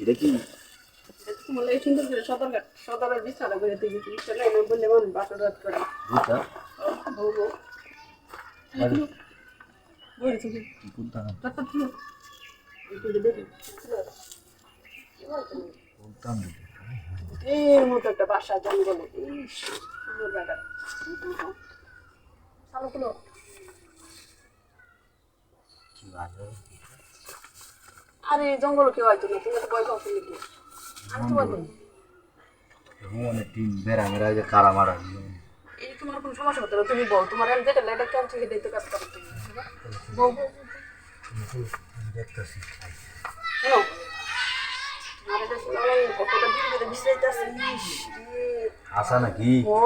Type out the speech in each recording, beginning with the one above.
এটা কি? করে ভূতা বউ বউ বলেছি কি কোনটা তারপর কি বলতাম এর মতো একটা বাসা জঙ্গলে। ইস, সুন্দর চালু ভালো আরে জঙ্গল কেউ হয়তো না। তুমি তো বয়স আছে নাকি আমি তো বলব বেড়া মেরা যে কারা মারা এই তোমার কোনো সমস্যা হতো না তুমি বল তোমার আমি যেটা লাইটা কেন থেকে দিতে কাজ করো তুমি বউ বউ দেখতেছি। শোনো আসা নাকি? ও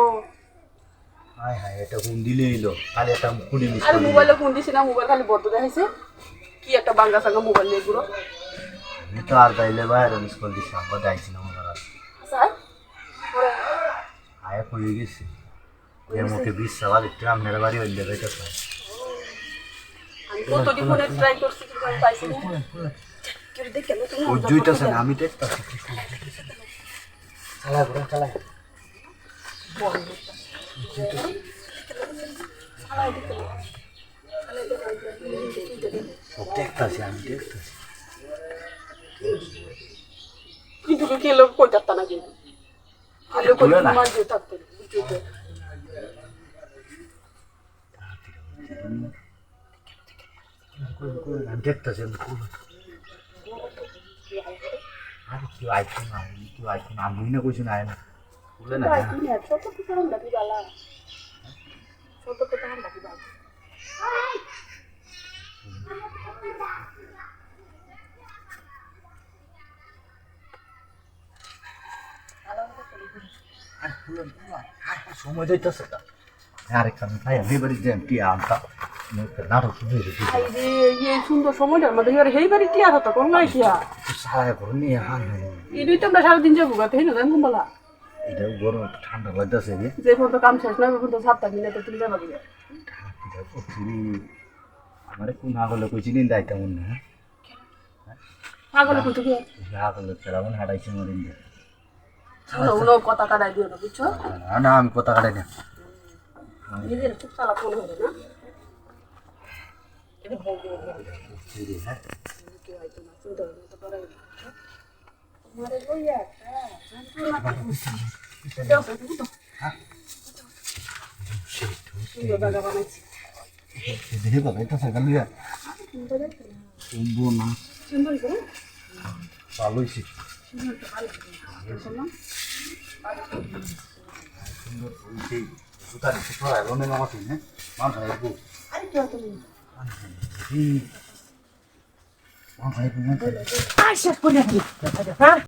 হায় হায় এটা কোন দিলে এলো? খালি একটা কুড়ি মিস আরে মোবাইলে কোন দিছি না মোবাইল খালি বদ্ধ দেখাইছে। কি একটা বাঙ্গা সাঙ্গা মোবাইল নিয়ে ঘুরো আমি তো আর তাইলে বাইরে মিস কল দিছি আমরা যাইছিলাম আমার আর। আচ্ছা পরে আয়া কই গেছি। এর মুখে বিশ সওয়াল একটু আপনার বাড়ি হইলে বেটা পাই আমি কতটি ফোনে ট্রাই করছি কিন্তু পাইছি না। না আমি দেখতাছি। চালাই ঘুরে চালাই। দেখতাছি আমি দেখতাছি। কিন্তু কে লোক কই যাত্তা না কিন্তু কে কই খুলে না। থাকতে আমি দেখতাছি। আমি খুব আরে কেউ আইতো না কেউ আইতো না আমি না কইছি না না খুলে না কি ছোট তো কারণ লাগি বালা? ছোট তো কারণ বালা? আর আর সময় আরেকটা আমি খাই আমি বাড়ি যাই টিয়া আনতা নাটক সুন্দর সময়টার মধ্যে হেই বাড়ি হতো কোন নাই কিয়া সারা ঘর নিয়ে হান এই দুইটা আমরা সারাদিন যাব গাতে হেই না? জানতাম বলা এটা গরম ঠান্ডা লাগতেছে রে। যে পর্যন্ত কাম শেষ না পর্যন্ত সাতটা মিলে তো তুমি যাবা করছি আমার কোন আগলে কইছি নিন দাইতাম না পাগলে কইতো কি আগলে কেরামন হারাইছি মরিন শুনো উনো কথা কাটাই দিও না বুঝছ? না না আমি কথা কাটাই না। নিজের খুব চালা ফোন হবে না? তুমি তো সুন্দর জায়গা বানাইছি দেখে কথা এটা সাইকেল লিয়া সুন্দর না সুন্দর করে ভালো হয়েছে সুন্দর একটা ভালো করলাম সুন্দর হয়েছে জুতা দিচ্ছে ছড়া এলো হ্যাঁ মান ভাই একটু আরে কেউ তুমি মান